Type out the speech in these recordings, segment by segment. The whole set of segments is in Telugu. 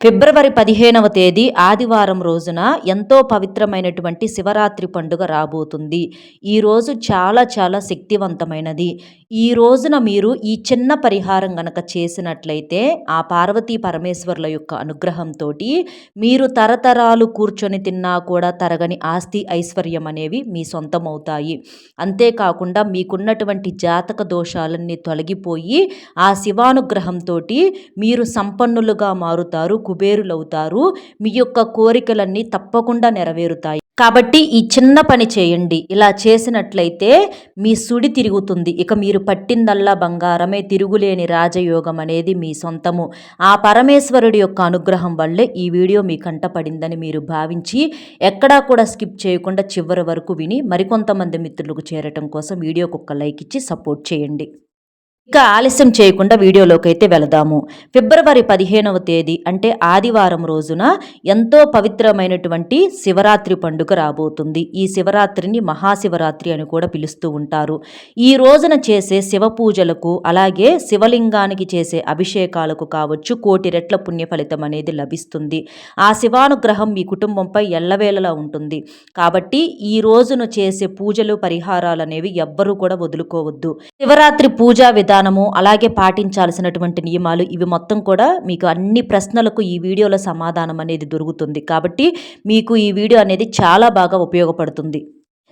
ఫిబ్రవరి పదిహేనవ తేదీ ఆదివారం రోజున ఎంతో పవిత్రమైనటువంటి శివరాత్రి పండుగ రాబోతుంది. ఈ రోజు చాలా చాలా శక్తివంతమైనది. ఈ రోజున మీరు ఈ చిన్న పరిహారం గనక చేసినట్లయితే ఆ పార్వతీ పరమేశ్వర్ల యొక్క అనుగ్రహంతో మీరు తరతరాలు కూర్చొని తిన్నా కూడా తరగని ఆస్తి ఐశ్వర్యం అనేవి మీ సొంతమవుతాయి. అంతేకాకుండా మీకున్నటువంటి జాతక దోషాలన్నీ తొలగిపోయి ఆ శివానుగ్రహంతో మీరు సంపన్నులుగా మారుతారు కుబేరులవుతారు. మీ యొక్క కోరికలన్నీ తప్పకుండా నెరవేరుతాయి. కాబట్టి ఈ చిన్న పని చేయండి. ఇలా చేసినట్లయితే మీ సుడి తిరుగుతుంది. ఇక మీరు పట్టిందల్లా బంగారమే. తిరుగులేని రాజయోగం అనేది మీ సొంతము. ఆ పరమేశ్వరుడి యొక్క అనుగ్రహం వల్లే ఈ వీడియో మీ కంటపడిందని మీరు భావించి ఎక్కడా కూడా స్కిప్ చేయకుండా చివరి వరకు విని మరికొంతమంది మిత్రులకు చేరటం కోసం వీడియోకు ఒక లైక్ ఇచ్చి సపోర్ట్ చేయండి. ఇక ఆలస్యం చేయకుండా వీడియోలోకి అయితే వెళదాము. ఫిబ్రవరి పదిహేనవ తేదీ అంటే ఆదివారం రోజున ఎంతో పవిత్రమైనటువంటి శివరాత్రి పండుగ రాబోతుంది. ఈ శివరాత్రిని మహాశివరాత్రి అని కూడా పిలుస్తూ ఉంటారు. ఈ రోజున చేసే శివ పూజలకు అలాగే శివలింగానికి చేసే అభిషేకాలకు కావచ్చు కోటి రెట్ల పుణ్య ఫలితం అనేది లభిస్తుంది. ఆ శివానుగ్రహం మీ కుటుంబంపై ఎల్లవేళలా ఉంటుంది. కాబట్టి ఈ రోజున చేసే పూజలు పరిహారాలు అనేవి ఎవ్వరూ కూడా వదులుకోవద్దు. శివరాత్రి పూజా విధానం విధానము అలాగే పాటించాల్సినటువంటి నియమాలు ఇవి మొత్తం కూడా మీకు అన్ని ప్రశ్నలకు ఈ వీడియోలో సమాధానం అనేది దొరుకుతుంది. కాబట్టి మీకు ఈ వీడియో అనేది చాలా బాగా ఉపయోగపడుతుంది.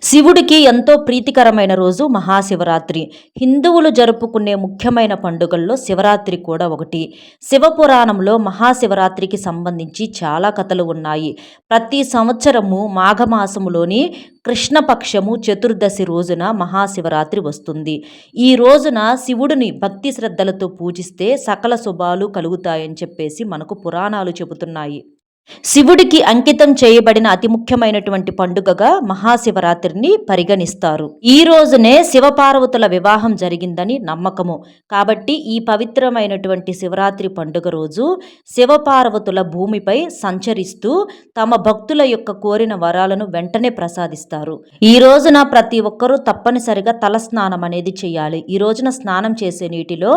శివుడికి ఎంతో ప్రీతికరమైన రోజు మహాశివరాత్రి. హిందువులు జరుపుకునే ముఖ్యమైన పండుగల్లో శివరాత్రి కూడా ఒకటి. శివపురాణంలో మహాశివరాత్రికి సంబంధించి చాలా కథలు ఉన్నాయి. ప్రతి సంవత్సరము మాఘమాసములోని కృష్ణపక్షము చతుర్దశి రోజున మహాశివరాత్రి వస్తుంది. ఈ రోజున శివుడిని భక్తి శ్రద్ధలతో పూజిస్తే సకల శుభాలు కలుగుతాయని చెప్పేసి మనకు పురాణాలు చెబుతున్నాయి. శివుడికి అంకితం చేయబడిన అతి ముఖ్యమైనటువంటి పండుగగా మహాశివరాత్రిని పరిగణిస్తారు. ఈ రోజునే శివపార్వతుల వివాహం జరిగిందని నమ్మకము. కాబట్టి ఈ పవిత్రమైనటువంటి శివరాత్రి పండుగ రోజు శివపార్వతుల భూమిపై సంచరిస్తూ తమ భక్తుల యొక్క కోరిన వరాలను వెంటనే ప్రసాదిస్తారు. ఈ రోజున ప్రతి ఒక్కరూ తప్పనిసరిగా తలస్నానం అనేది చేయాలి. ఈ రోజున స్నానం చేసే నీటిలో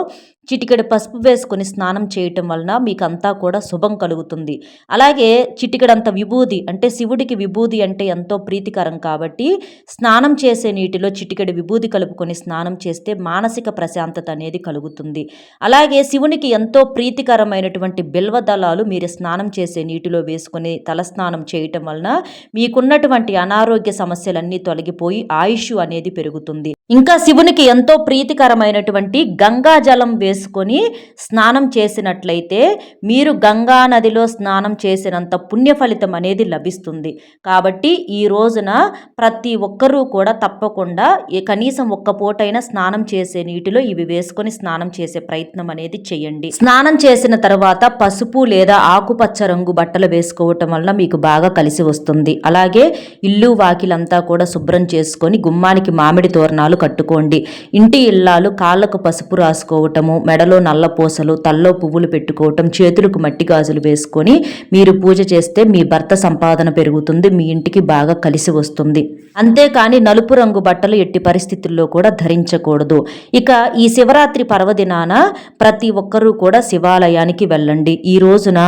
చిటికెడు పసుపు వేసుకొని స్నానం చేయటం వలన మీకు అంతా కూడా శుభం కలుగుతుంది. అలాగే చిటికెడంత విభూది అంటే శివుడికి విభూది అంటే ఎంతో ప్రీతికరం కాబట్టి స్నానం చేసే నీటిలో చిటికెడు విభూది కలుపుకొని స్నానం చేస్తే మానసిక ప్రశాంతత అనేది కలుగుతుంది. అలాగే శివునికి ఎంతో ప్రీతికరమైనటువంటి బిల్వదళాలు మీరు స్నానం చేసే నీటిలో వేసుకొని తలస్నానం చేయటం వలన మీకున్నటువంటి అనారోగ్య సమస్యలన్నీ తొలగిపోయి ఆయుష్ అనేది పెరుగుతుంది. ఇంకా శివునికి ఎంతో ప్రీతికరమైనటువంటి గంగా జలం వేసుకొని స్నానం చేసినట్లయితే మీరు గంగా నదిలో స్నానం చేసినంత పుణ్య ఫలితం అనేది లభిస్తుంది. కాబట్టి ఈ రోజున ప్రతి ఒక్కరూ కూడా తప్పకుండా కనీసం ఒక్క పూటైనా స్నానం చేసే నీటిలో ఇవి వేసుకొని స్నానం చేసే ప్రయత్నం అనేది చేయండి. స్నానం చేసిన తర్వాత పసుపు లేదా ఆకుపచ్చ రంగు బట్టలు వేసుకోవటం వల్ల మీకు బాగా కలిసి వస్తుంది. అలాగే ఇల్లు వాకిలంతా కూడా శుభ్రం చేసుకొని గుమ్మానికి మామిడి తోరణాలు కట్టుకోండి. ఇంటి ఇల్లాలు కాళ్ళకు పసుపు రాసుకోవటము మెడలో నల్ల పూసలు తల్లో పువ్వులు పెట్టుకోవటం చేతులకు మట్టి గాజులు వేసుకొని మీరు పూజ చేస్తే మీ భర్త సంపాదన పెరుగుతుంది మీ ఇంటికి బాగా కలిసి వస్తుంది. అంతేకాని నలుపు రంగు బట్టలు ఎట్టి పరిస్థితుల్లో కూడా ధరించకూడదు. ఇక ఈ శివరాత్రి పర్వదినాన ప్రతి ఒక్కరూ కూడా శివాలయానికి వెళ్ళండి. ఈ రోజున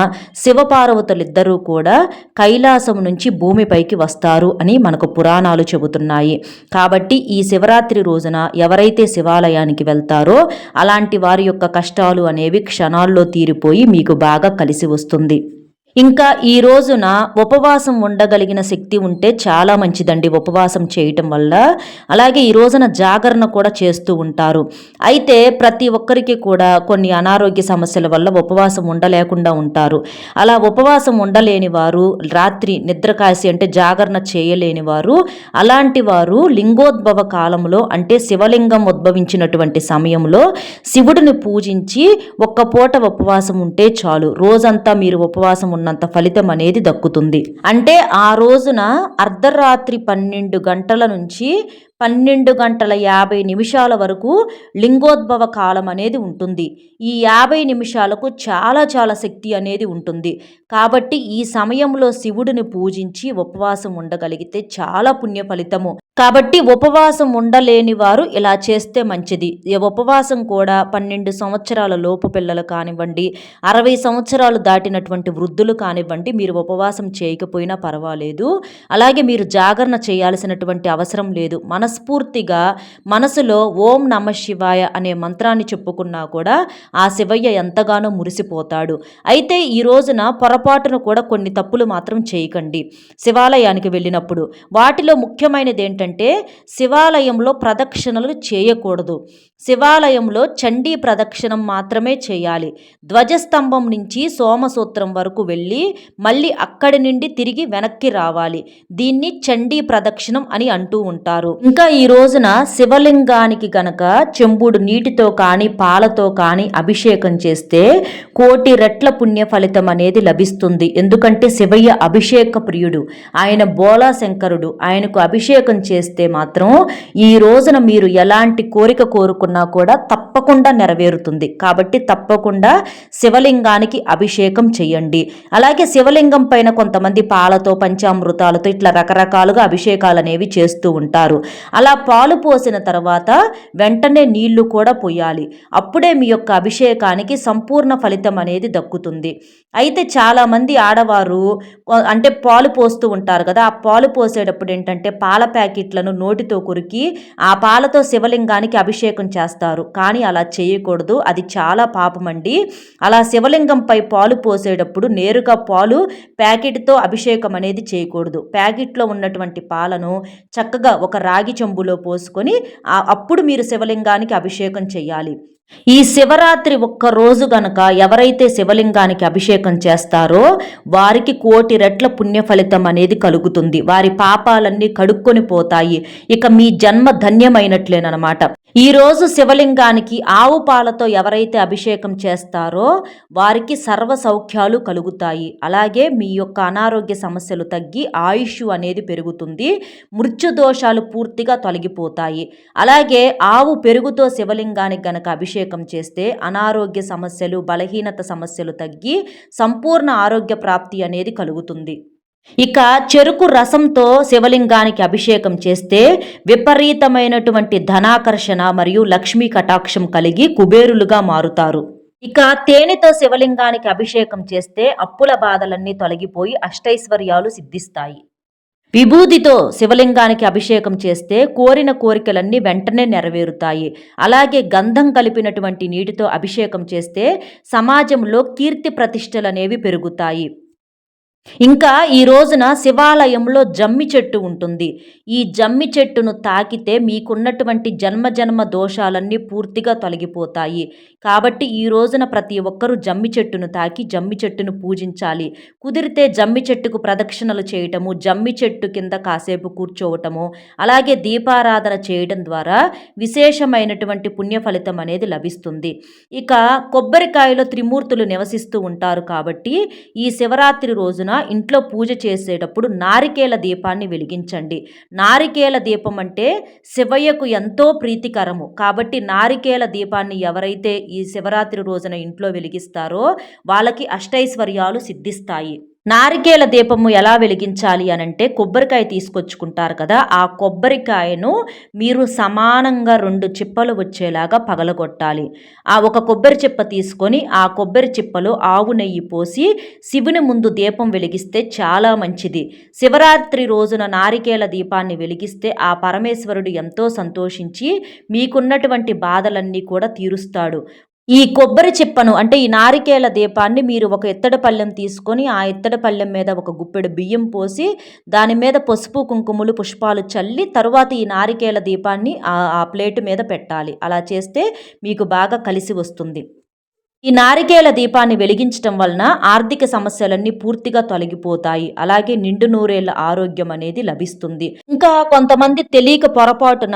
శివపార్వతులిద్దరూ కూడా కైలాసం నుంచి భూమిపైకి వస్తారు అని మనకు పురాణాలు చెబుతున్నాయి. కాబట్టి ఈ శివరాత్రి రోజున ఎవరైతే శివాలయానికి వెళ్తారో అలాంటి వారి యొక్క కష్టాలు అనేవి క్షణాల్లో తీరిపోయి మీకు బాగా కలిసి వస్తుంది. ఇంకా ఈ రోజున ఉపవాసం ఉండగలిగిన శక్తి ఉంటే చాలా మంచిదండి ఉపవాసం చేయటం వల్ల. అలాగే ఈ రోజున జాగరణ కూడా చేస్తూ ఉంటారు. అయితే ప్రతి ఒక్కరికి కూడా కొన్ని అనారోగ్య సమస్యల వల్ల ఉపవాసం ఉండలేకుండా ఉంటారు. అలా ఉపవాసం ఉండలేని వారు రాత్రి నిద్ర కాసి అంటే జాగరణ చేయలేని వారు అలాంటి వారు లింగోద్భవ కాలంలో అంటే శివలింగం ఉద్భవించినటువంటి సమయంలో శివుడిని పూజించి ఒక్క పూట ఉపవాసం ఉంటే చాలు. రోజంతా మీరు ఉపవాసం ఉన్నంత ఫలితం అనేది దక్కుతుంది. అంటే ఆ రోజున అర్ధరాత్రి పన్నెండు గంటల నుంచి పన్నెండు గంటల యాభై నిమిషాల వరకు లింగోద్భవ కాలం అనేది ఉంటుంది. ఈ యాభై నిమిషాలకు చాలా చాలా శక్తి అనేది ఉంటుంది. కాబట్టి ఈ సమయంలో శివుడిని పూజించి ఉపవాసం ఉండగలిగితే చాలా పుణ్య ఫలితము. కాబట్టి ఉపవాసం ఉండలేని వారు ఇలా చేస్తే మంచిది. ఈ ఉపవాసం కూడా పన్నెండు సంవత్సరాల లోపు పిల్లలు కానివ్వండి అరవై సంవత్సరాలు దాటినటువంటి వృద్ధులు కానివ్వండి మీరు ఉపవాసం చేయకపోయినా పర్వాలేదు. అలాగే మీరు జాగరణ చేయాల్సినటువంటి అవసరం లేదు. మనస్ఫూర్తిగా మనసులో ఓం నమ శివాయ అనే మంత్రాన్ని చెప్పుకున్నా కూడా ఆ శివయ్య ఎంతగానో మురిసిపోతాడు. అయితే ఈ రోజున పొరపాటును కూడా కొన్ని తప్పులు మాత్రం చేయకండి. శివాలయానికి వెళ్ళినప్పుడు వాటిలో ముఖ్యమైనది ఏంటంటే శివాలయంలో ప్రదక్షిణలు చేయకూడదు. శివాలయంలో చండీ ప్రదక్షిణం మాత్రమే చేయాలి. ధ్వజస్తంభం నుంచి సోమసూత్రం వరకు వెళ్ళి మళ్ళీ అక్కడి నుండి తిరిగి వెనక్కి రావాలి. దీన్ని చండీ ప్రదక్షిణం అని అంటూ ఉంటారు. ఇంకా ఈ రోజున శివలింగానికి గనక చెంబుడు నీటితో కానీ పాలతో కానీ అభిషేకం చేస్తే కోటి రెట్ల పుణ్య ఫలితం అనేది లభిస్తుంది. ఎందుకంటే శివయ్య అభిషేక ప్రియుడు ఆయన బోలా శంకరుడు. ఆయనకు అభిషేకం చేస్తే మాత్రం ఈ రోజున మీరు ఎలాంటి కోరిక కోరుకున్నా కూడా తప్పకుండా నెరవేరుతుంది. కాబట్టి తప్పకుండా శివలింగానికి అభిషేకం చేయండి. అలాగే శివలింగం పైన కొంతమంది పాలతో పంచామృతాలతో ఇట్లా రకరకాలుగా అభిషేకాలు అనేవి చేస్తూ ఉంటారు. అలా పాలు పోసిన తర్వాత వెంటనే నీళ్ళు కూడా పోయాలి. అప్పుడే మీ యొక్క అభిషేకానికి సంపూర్ణ ఫలితం అనేది దక్కుతుంది. అయితే చాలామంది ఆడవారు అంటే పాలు పోస్తూ ఉంటారు కదా ఆ పాలు పోసేటప్పుడు ఏంటంటే పాల ప్యాకెట్లను నోటితో కొరికి ఆ పాలతో శివలింగానికి అభిషేకం చేస్తారు. కానీ అలా చేయకూడదు అది చాలా పాపమండి అలా శివలింగంపై పాలు పోసేటప్పుడు నేరుగా పాలు ప్యాకెట్తో అభిషేకం అనేది చేయకూడదు. ప్యాకెట్లో ఉన్నటువంటి పాలను చక్కగా ఒక రాగి చెంబులో పోసుకొని అప్పుడు మీరు శివలింగానికి అభిషేకం చేయాలి. ఈ శివరాత్రి ఒక్క రోజు గనక ఎవరైతే శివలింగానికి అభిషేకం చేస్తారో వారికి కోటి రెట్ల పుణ్య ఫలితం అనేది కలుగుతుంది. వారి పాపాలన్నీ కడుక్కొని పోతాయి. ఇక మీ జన్మ ధన్యమైనట్లేనమాట ఈరోజు శివలింగానికి ఆవు పాలతో ఎవరైతే అభిషేకం చేస్తారో వారికి సర్వ సౌఖ్యాలు కలుగుతాయి. అలాగే మీ యొక్క అనారోగ్య సమస్యలు తగ్గి ఆయుష్ అనేది పెరుగుతుంది. మృత్యు దోషాలు పూర్తిగా తొలగిపోతాయి. అలాగే ఆవు పెరుగుతో శివలింగానికి గనక అభిషేకం చేస్తే అనారోగ్య సమస్యలు బలహీనత సమస్యలు తగ్గి సంపూర్ణ ఆరోగ్య ప్రాప్తి అనేది కలుగుతుంది. ఇక చెరుకు రసంతో శివలింగానికి అభిషేకం చేస్తే విపరీతమైనటువంటి ధనాకర్షణ మరియు లక్ష్మీ కటాక్షం కలిగి కుబేరులుగా మారుతారు. ఇక తేనెతో శివలింగానికి అభిషేకం చేస్తే అప్పుల బాధలన్నీ తొలగిపోయి అష్టైశ్వర్యాలు సిద్ధిస్తాయి. విభూతితో శివలింగానికి అభిషేకం చేస్తే కోరిన కోరికలన్నీ వెంటనే నెరవేరుతాయి. అలాగే గంధం కలిపినటువంటి నీటితో అభిషేకం చేస్తే సమాజంలో కీర్తి ప్రతిష్టలు అనేవి పెరుగుతాయి. ఇంకా ఈ రోజున శివాలయంలో జమ్మి చెట్టు ఉంటుంది. ఈ జమ్మి చెట్టును తాకితే మీకున్నటువంటి జన్మ జన్మ దోషాలన్నీ పూర్తిగా తొలగిపోతాయి. కాబట్టి ఈ రోజున ప్రతి ఒక్కరూ జమ్మి చెట్టును తాకి జమ్మి చెట్టును పూజించాలి. కుదిరితే జమ్మి చెట్టుకు ప్రదక్షిణలు చేయటము జమ్మి చెట్టు కింద కాసేపు కూర్చోవటము అలాగే దీపారాధన చేయడం ద్వారా విశేషమైనటువంటి పుణ్య ఫలితం అనేది లభిస్తుంది. ఇక కొబ్బరికాయలో త్రిమూర్తులు నివసిస్తూ ఉంటారు కాబట్టి ఈ శివరాత్రి రోజున ఇంట్లో పూజ చేసేటప్పుడు నారికేల దీపాన్ని వెలిగించండి. నారికేల దీపం అంటే శివయ్యకు ఎంతో ప్రీతికరము. కాబట్టి నారికేల దీపాన్ని ఎవరైతే ఈ శివరాత్రి రోజున ఇంట్లో వెలిగిస్తారో వాళ్ళకి అష్టైశ్వర్యాలు సిద్ధిస్తాయి. నారికేల దీపము ఎలా వెలిగించాలి అనంటే కొబ్బరికాయ తీసుకొచ్చుకుంటారు కదా ఆ కొబ్బరికాయను మీరు సమానంగా రెండు చిప్పలు వచ్చేలాగా పగలగొట్టాలి. ఆ ఒక కొబ్బరి చిప్ప తీసుకొని ఆ కొబ్బరి చిప్పలో ఆవు నెయ్యి పోసి శివుని ముందు దీపం వెలిగిస్తే చాలా మంచిది. శివరాత్రి రోజున నారికేల దీపాన్ని వెలిగిస్తే ఆ పరమేశ్వరుడు ఎంతో సంతోషించి మీకున్నటువంటి బాధలన్నీ కూడా తీరుస్తాడు. ఈ కొబ్బరి చిప్పను అంటే ఈ నారికేల దీపాన్ని మీరు ఒక ఎత్తడి పళ్ళెం తీసుకొని ఆ ఎత్తడి పళ్ళెం మీద ఒక గుప్పెడు బియ్యం పోసి దాని మీద పసుపు కుంకుమలు పుష్పాలు చల్లి తరువాత ఈ నారికేల దీపాన్ని ఆ ప్లేటు మీద పెట్టాలి. అలా చేస్తే మీకు బాగా కలిసి వస్తుంది. ఈ నారికేల దీపాన్ని వెలిగించటం వలన ఆర్థిక సమస్యలన్నీ పూర్తిగా తొలగిపోతాయి. అలాగే నిండు నూరేళ్ళ ఆరోగ్యం అనేది లభిస్తుంది. ఇంకా కొంతమంది తెలియక పొరపాటున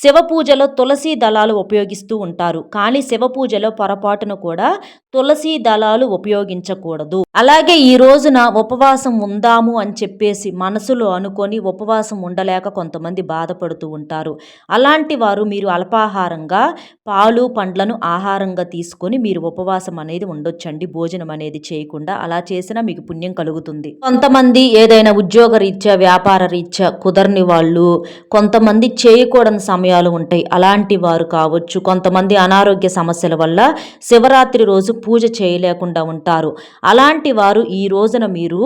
శివ పూజలో తులసి దళాలు ఉపయోగిస్తూ ఉంటారు. కానీ శివ పూజలో పొరపాటున కూడా తులసి దళాలు ఉపయోగించకూడదు. అలాగే ఈ రోజున ఉపవాసం ఉందాము అని చెప్పేసి మనసులో అనుకొని ఉపవాసం ఉండలేక కొంతమంది బాధపడుతూ ఉంటారు. అలాంటి వారు మీరు అల్పాహారంగా పాలు పండ్లను ఆహారంగా తీసుకొని మీరు ఉపవాసం అనేది ఉండొచ్చండి భోజనం అనేది చేయకుండా అలా చేసినా మీకు పుణ్యం కలుగుతుంది. కొంతమంది ఏదైనా ఉద్యోగ రీత్యా వ్యాపార రీత్యా కుదరని వాళ్ళు కొంతమంది చేయకూడని సమయాలు ఉంటాయి అలాంటి వారు కావచ్చు. కొంతమంది అనారోగ్య సమస్యల వల్ల శివరాత్రి రోజు పూజ చేయలేకుండా ఉంటారు. అలాంటి వారు ఈ రోజున మీరు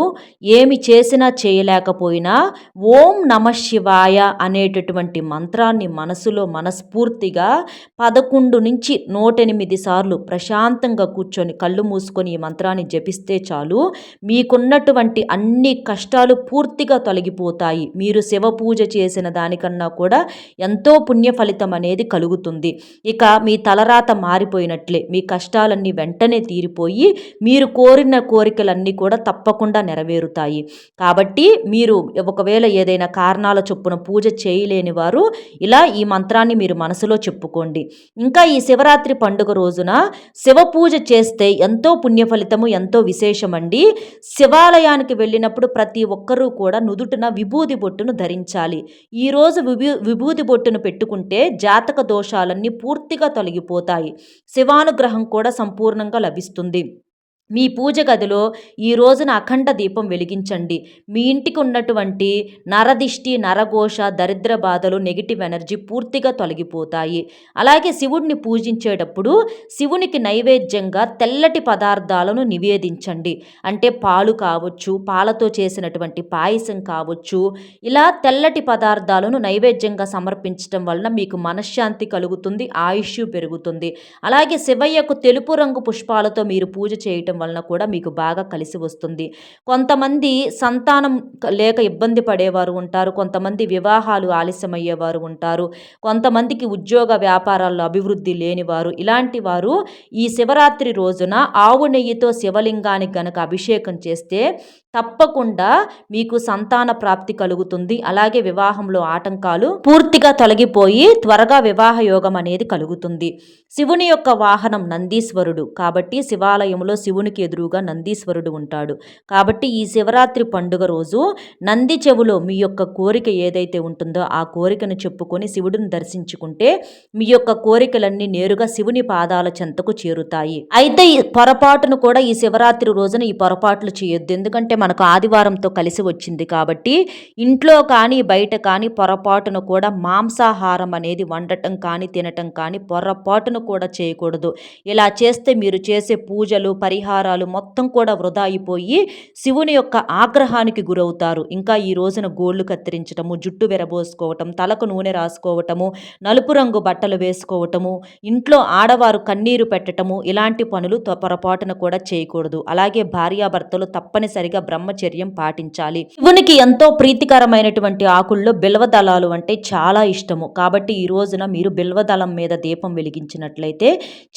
ఏమి చేసినా చేయలేకపోయినా ఓం నమ శివాయ అనేటటువంటి మంత్రాన్ని మనసులో మనస్ఫూర్తిగా పదకొండు నుంచి నూటెనిమిది సార్లు ప్రశాంతంగా కూర్చొని కళ్ళు మూసుకొని ఈ మంత్రాన్ని జపిస్తే చాలు. మీకున్నటువంటి అన్ని కష్టాలు పూర్తిగా తొలగిపోతాయి. మీరు శివ పూజ చేసిన దానికన్నా కూడా ఎంతో పుణ్య ఫలితం అనేది కలుగుతుంది. ఇక మీ తలరాత మారిపోయినట్లే మీ కష్టాలన్నీ వెంటనే తీరిపోయి మీరు కోరిన కోరికలన్నీ కూడా తప్పకుండా నెరవేరుతాయి. కాబట్టి మీరు ఒకవేళ ఏదైనా కారణాల చొప్పున పూజ చేయలేని వారు ఇలా ఈ మంత్రాన్ని మీరు మనసులో చెప్పుకోండి. ఇంకా ఈ శివరాత్రి పండుగ రోజున శివ పూజ చేస్తే ఎంతో పుణ్య ఫలితము ఎంతో విశేషమండి. శివాలయానికి వెళ్ళినప్పుడు ప్రతి ఒక్కరూ కూడా నుదుటిన విభూది బొట్టును ధరించాలి. ఈరోజు విభూ విభూది బొట్టును పెట్టుకుంటే జాతక దోషాలన్నీ పూర్తిగా తొలగిపోతాయి. శివానుగ్రహం కూడా సంపూర్ణంగా లభిస్తుంది. మీ పూజ గదిలో ఈ రోజున అఖండ దీపం వెలిగించండి. మీ ఇంటికి ఉన్నటువంటి నరదిష్టి నరఘోష దరిద్ర బాధలు నెగిటివ్ ఎనర్జీ పూర్తిగా తొలగిపోతాయి. అలాగే శివుడిని పూజించేటప్పుడు శివునికి నైవేద్యంగా తెల్లటి పదార్థాలను నివేదించండి. అంటే పాలు కావచ్చు పాలతో చేసినటువంటి పాయసం కావచ్చు ఇలా తెల్లటి పదార్థాలను నైవేద్యంగా సమర్పించడం వలన మీకు మనశ్శాంతి కలుగుతుంది ఆయుష్ పెరుగుతుంది. అలాగే శివయ్యకు తెలుపు రంగు పుష్పాలతో మీరు పూజ చేయటం వలన కూడా మీకు బాగా కలిసి వస్తుంది. కొంతమంది సంతానం లేక ఇబ్బంది పడేవారు ఉంటారు. కొంతమంది వివాహాలు ఆలస్యమయ్యేవారు ఉంటారు. కొంతమందికి ఉద్యోగ వ్యాపారాల్లో అభివృద్ధి లేనివారు. ఇలాంటి వారు ఈ శివరాత్రి రోజున ఆవు నెయ్యితో శివలింగానికి గనక అభిషేకం చేస్తే తప్పకుండా మీకు సంతాన ప్రాప్తి కలుగుతుంది. అలాగే వివాహంలో ఆటంకాలు పూర్తిగా తొలగిపోయి త్వరగా వివాహ యోగం అనేది కలుగుతుంది. శివుని యొక్క వాహనం నందీశ్వరుడు. కాబట్టి శివాలయంలో శివునికి ఎదురుగా నందీశ్వరుడు ఉంటాడు. కాబట్టి ఈ శివరాత్రి పండుగ రోజు నంది చెవులో మీ యొక్క కోరిక ఏదైతే ఉంటుందో ఆ కోరికను చెప్పుకొని శివుడిని దర్శించుకుంటే మీ యొక్క కోరికలన్నీ నేరుగా శివుని పాదాల చెంతకు చేరుతాయి. అయితే ఈ పొరపాటును కూడా ఈ శివరాత్రి రోజున ఈ పొరపాట్లు చేయొద్దు. ఎందుకంటే మనకు ఆదివారంతో కలిసి వచ్చింది కాబట్టి ఇంట్లో కానీ బయట కానీ పొరపాటును కూడా మాంసాహారం అనేది వండటం కానీ తినటం కానీ పొరపాటును కూడా చేయకూడదు. ఇలా చేస్తే మీరు చేసే పూజలు పరిహారం పరిహారాలు మొత్తం కూడా వృధా అయిపోయి శివుని యొక్క ఆగ్రహానికి గురవుతారు. ఇంకా ఈ రోజున గోళ్ళు కత్తిరించటము జుట్టు విరబోసుకోవటం తలకు నూనె రాసుకోవటము నలుపు రంగు బట్టలు వేసుకోవటము ఇంట్లో ఆడవారు కన్నీరు పెట్టటము ఇలాంటి పనులు పొరపాటున కూడా చేయకూడదు. అలాగే భార్యాభర్తలు తప్పనిసరిగా బ్రహ్మచర్యం పాటించాలి. శివునికి ఎంతో ప్రీతికరమైనటువంటి ఆకుల్లో బిల్వదళాలు అంటే చాలా ఇష్టము. కాబట్టి ఈ రోజున మీరు బిల్వదళం మీద దీపం వెలిగించినట్లయితే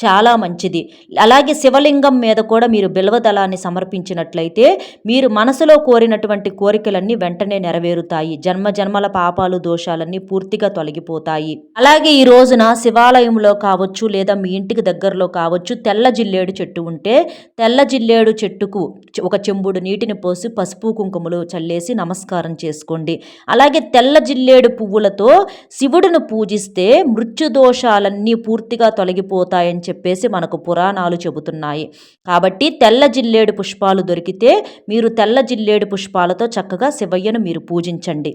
చాలా మంచిది. అలాగే శివలింగం మీద కూడా మీరు బిల్వదళాన్ని సమర్పించినట్లయితే మీరు మనసులో కోరినటువంటి కోరికలన్నీ వెంటనే నెరవేరుతాయి. జన్మ జన్మల పాపాలు దోషాలన్నీ పూర్తిగా తొలగిపోతాయి. అలాగే ఈ రోజున శివాలయంలో కావచ్చు లేదా మీ ఇంటికి దగ్గరలో కావచ్చు తెల్ల జిల్లేడు చెట్టు ఉంటే తెల్ల జిల్లేడు చెట్టుకు ఒక చెంబుడు నీటిని పోసి పసుపు కుంకుమలు చల్లేసి నమస్కారం చేసుకోండి. అలాగే తెల్ల జిల్లేడు పువ్వులతో శివుడిని పూజిస్తే మృత్యుదోషాలన్నీ పూర్తిగా తొలగిపోతాయని చెప్పేసి మనకు పురాణాలు చెబుతున్నాయి. కాబట్టి తెల్ల జిల్లేడు పుష్పాలు దొరికితే మీరు తెల్ల జిల్లేడు పుష్పాలతో చక్కగా శివయ్యను మీరు పూజించండి.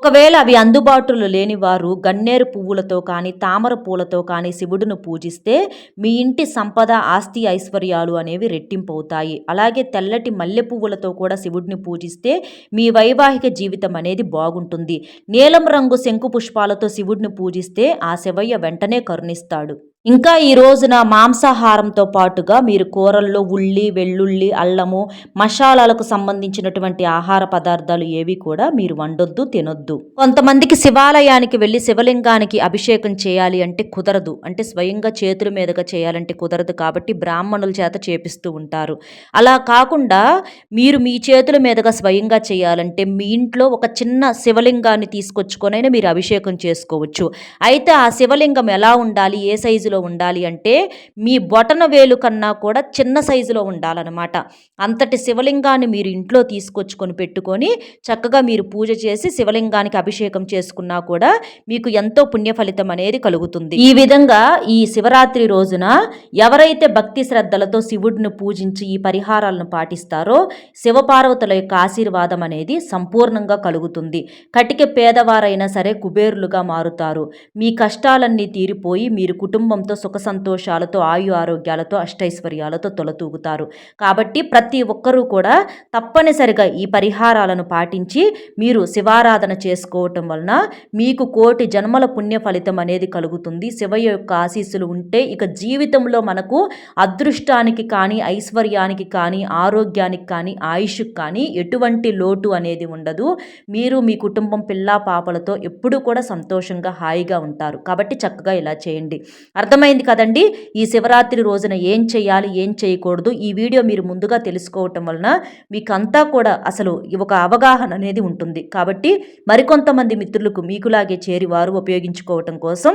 ఒకవేళ అవి అందుబాటులో లేని వారు గన్నేరు పువ్వులతో కానీ తామర పూలతో కానీ శివుడును పూజిస్తే మీ ఇంటి సంపద ఆస్తి ఐశ్వర్యాలు అనేవి రెట్టింపవుతాయి. అలాగే తెల్లటి మల్లె పువ్వులతో కూడా శివుడిని పూజిస్తే మీ వైవాహిక జీవితం అనేది బాగుంటుంది. నీలం రంగు శంకు పుష్పాలతో శివుడిని పూజిస్తే ఆ శివయ్య వెంటనే కరుణిస్తాడు. ఇంకా ఈ రోజున మాంసాహారంతో పాటుగా మీరు కూరల్లో ఉల్లి వెల్లుల్లి అల్లము మసాలాలకు సంబంధించినటువంటి ఆహార పదార్థాలు ఏవి కూడా మీరు వండొద్దు తినొద్దు. కొంతమందికి శివాలయానికి వెళ్ళి శివలింగానికి అభిషేకం చేయాలి అంటే కుదరదు. అంటే స్వయంగా చేతుల మీదుగా చేయాలంటే కుదరదు కాబట్టి బ్రాహ్మణుల చేత చేపిస్తూ ఉంటారు. అలా కాకుండా మీరు మీ చేతుల మీదుగా స్వయంగా చేయాలంటే మీ ఇంట్లో ఒక చిన్న శివలింగాన్ని తీసుకొచ్చుకొనైనా మీరు అభిషేకం చేసుకోవచ్చు. అయితే ఆ శివలింగం ఎలా ఉండాలి? ఏ సైజులో సైజులో ఉండాలి అంటే మీ బొటన వేలు కన్నా కూడా చిన్న సైజులో ఉండాలన్నమాట. అంతటి శివలింగాన్ని మీరు ఇంట్లో తీసుకొచ్చుకొని పెట్టుకొని చక్కగా మీరు పూజ చేసి శివలింగానికి అభిషేకం చేసుకున్నా కూడా మీకు ఎంతో పుణ్య ఫలితం అనేది కలుగుతుంది. ఈ విధంగా ఈ శివరాత్రి రోజున ఎవరైతే భక్తి శ్రద్ధలతో శివుడిని పూజించి ఈ పరిహారాలను పాటిస్తారో శివపార్వతుల యొక్క ఆశీర్వాదం అనేది సంపూర్ణంగా కలుగుతుంది. కటిక పేదవారైనా సరే కుబేరులుగా మారుతారు. మీ కష్టాలన్నీ తీరిపోయి మీరు కుటుంబం కుటుంబంతో సుఖ సంతోషాలతో ఆయు ఆరోగ్యాలతో అష్టైశ్వర్యాలతో తొలతూగుతారు. కాబట్టి ప్రతి ఒక్కరూ కూడా తప్పనిసరిగా ఈ పరిహారాలను పాటించి మీరు శివారాధన చేసుకోవటం వలన మీకు కోటి జన్మల పుణ్య ఫలితం అనేది కలుగుతుంది. శివ యొక్క ఆశీస్సులు ఉంటే ఇక జీవితంలో మనకు అదృష్టానికి కానీ ఐశ్వర్యానికి కానీ ఆరోగ్యానికి కానీ ఆయుష్కి కానీ ఎటువంటి లోటు అనేది ఉండదు. మీరు మీ కుటుంబం పిల్లా పాపలతో ఎప్పుడూ కూడా సంతోషంగా హాయిగా ఉంటారు. కాబట్టి చక్కగా ఇలా చేయండి. అర్థం అర్థమైంది కదండి? ఈ శివరాత్రి రోజున ఏం చేయాలి ఏం చేయకూడదు? ఈ వీడియో మీరు ముందుగా తెలుసుకోవటం వలన మీకు అంతా కూడా అసలు ఒక అవగాహన అనేది ఉంటుంది. కాబట్టి మరికొంతమంది మిత్రులకు మీకులాగే చేరి వారు ఉపయోగించుకోవటం కోసం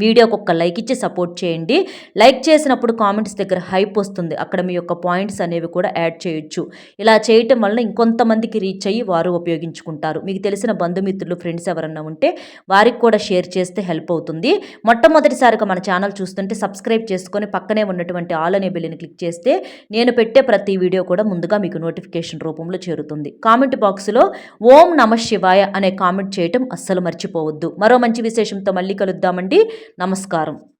వీడియోకి ఒక లైక్ ఇచ్చి సపోర్ట్ చేయండి. లైక్ చేసినప్పుడు కామెంట్స్ దగ్గర హైప్ వస్తుంది. అక్కడ మీ యొక్క పాయింట్స్ అనేవి కూడా యాడ్ చేయొచ్చు. ఇలా చేయటం వలన ఇంకొంతమందికి రీచ్ అయ్యి వారు ఉపయోగించుకుంటారు. మీకు తెలిసిన బంధుమిత్రులు ఫ్రెండ్స్ ఎవరన్నా ఉంటే వారికి కూడా షేర్ చేస్తే హెల్ప్ అవుతుంది. మొట్టమొదటిసారిగా మన ఛానల్ చూస్తుంటే సబ్స్క్రైబ్ చేసుకొని పక్కనే ఉన్నటువంటి ఆల్ అనే బిల్లుని క్లిక్ చేస్తే నేను పెట్టే ప్రతి వీడియో కూడా ముందుగా మీకు నోటిఫికేషన్ రూపంలో చేరుతుంది. కామెంట్ బాక్స్లో ఓం నమ శివాయ అనే కామెంట్ చేయటం అస్సలు మర్చిపోవద్దు. మరో మంచి విశేషంతో మళ్ళీ కలుద్దామండి. నమస్కారం.